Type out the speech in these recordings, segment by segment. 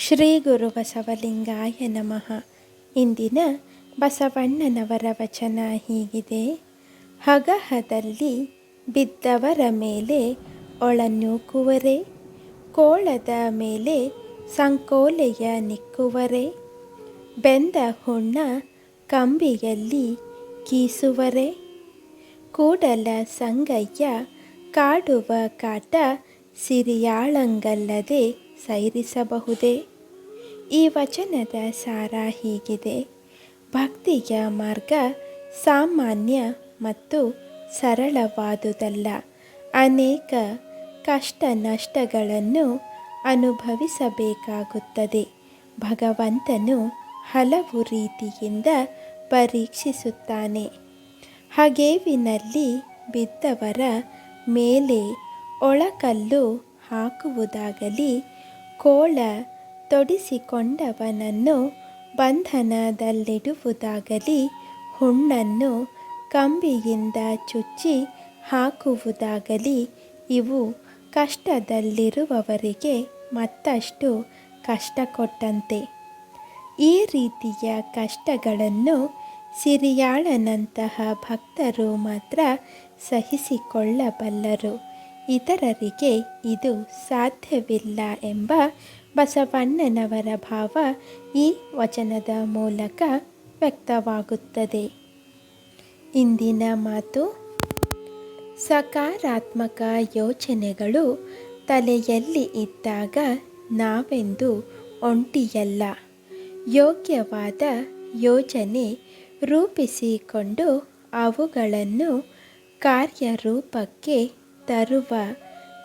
ಶ್ರೀ ಗುರು ಬಸವಲಿಂಗಾಯ ನಮಃ. ಇಂದಿನ ಬಸವಣ್ಣನವರ ವಚನ ಹೀಗಿದೆ. ಹಗಹದಲ್ಲಿ ಬಿದ್ದವರ ಮೇಲೆ ಒಳನೂಕುವರೆ, ಕೋಳದ ಮೇಲೆ ಸಂಕೋಲೆಯ ನಿಕ್ಕುವರೆ, ಬೆಂದ ಹುಣ್ಣ ಕಂಬಿಯಲ್ಲಿ ಕೀಸುವರೆ, ಕೂಡಲ ಸಂಗಯ್ಯ ಕಾಡುವ ಕಾಟ ಸಿರಿಯಾಳಂಗಲ್ಲದೆ ಸೈರಿಸಬಹುದೇ? ಈ ವಚನದ ಸಾರ ಹೀಗಿದೆ. ಭಕ್ತಿಯ ಮಾರ್ಗ ಸಾಮಾನ್ಯ ಮತ್ತು ಸರಳವಾದುದಲ್ಲ. ಅನೇಕ ಕಷ್ಟ ನಷ್ಟಗಳನ್ನು ಅನುಭವಿಸಬೇಕಾಗುತ್ತದೆ. ಭಗವಂತನು ಹಲವು ರೀತಿಯಿಂದ ಪರೀಕ್ಷಿಸುತ್ತಾನೆ. ಹಗೇವಿನಲ್ಲಿ ಬಿದ್ದವರ ಮೇಲೆ ಒಳಕಲ್ಲು ಹಾಕುವುದಾಗಲಿ ಕೋಳ ತೊಡಿಸಿಕೊಂಡವನನ್ನು ಬಂಧನದಲ್ಲಿಡುವುದಾಗಲಿ, ಹುಣ್ಣನ್ನು ಕಂಬಿಯಿಂದ ಚುಚ್ಚಿ ಹಾಕುವುದಾಗಲಿ, ಇವು ಕಷ್ಟದಲ್ಲಿರುವವರಿಗೆ ಮತ್ತಷ್ಟು ಕಷ್ಟ ಕೊಟ್ಟಂತೆ ಈ ರೀತಿಯ ಕಷ್ಟಗಳನ್ನು ಸಿರಿಯಾಳನಂತಹ ಭಕ್ತರು ಮಾತ್ರ ಸಹಿಸಿಕೊಳ್ಳಬಲ್ಲರು. ಇತರರಿಗೆ ಇದು ಸಾಧ್ಯವಿಲ್ಲ ಎಂಬ ಬಸವಣ್ಣನವರ ಭಾವ ಈ ವಚನದ ಮೂಲಕ ವ್ಯಕ್ತವಾಗುತ್ತದೆ. ಇಂದಿನ ಮಾತು, ಸಕಾರಾತ್ಮಕ ಯೋಚನೆಗಳು ತಲೆಯಲ್ಲಿ ಇದ್ದಾಗ ನಾವೆಂದು ಒಂಟಿಯಲ್ಲ. ಯೋಗ್ಯವಾದ ಯೋಜನೆ ರೂಪಿಸಿಕೊಂಡು ಅವುಗಳನ್ನು ಕಾರ್ಯರೂಪಕ್ಕೆ ತರುವ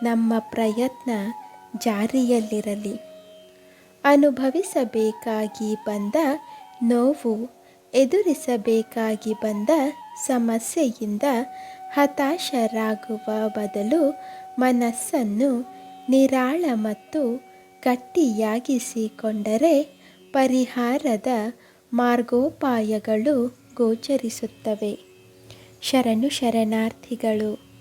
ನಮ್ಮ ಪ್ರಯತ್ನ ಜಾರಿಯಲ್ಲಿರಲಿ. ಅನುಭವಿಸಬೇಕಾಗಿ ಬಂದ ನೋವು, ಎದುರಿಸಬೇಕಾಗಿ ಬಂದ ಸಮಸ್ಯೆಯಿಂದ ಹತಾಶರಾಗುವ ಬದಲು ಮನಸ್ಸನ್ನು ನಿರಾಳ ಮತ್ತು ಗಟ್ಟಿಯಾಗಿಸಿಕೊಂಡರೆ ಪರಿಹಾರದ ಮಾರ್ಗೋಪಾಯಗಳು ಗೋಚರಿಸುತ್ತವೆ. ಶರಣು ಶರಣಾರ್ಥಿಗಳು.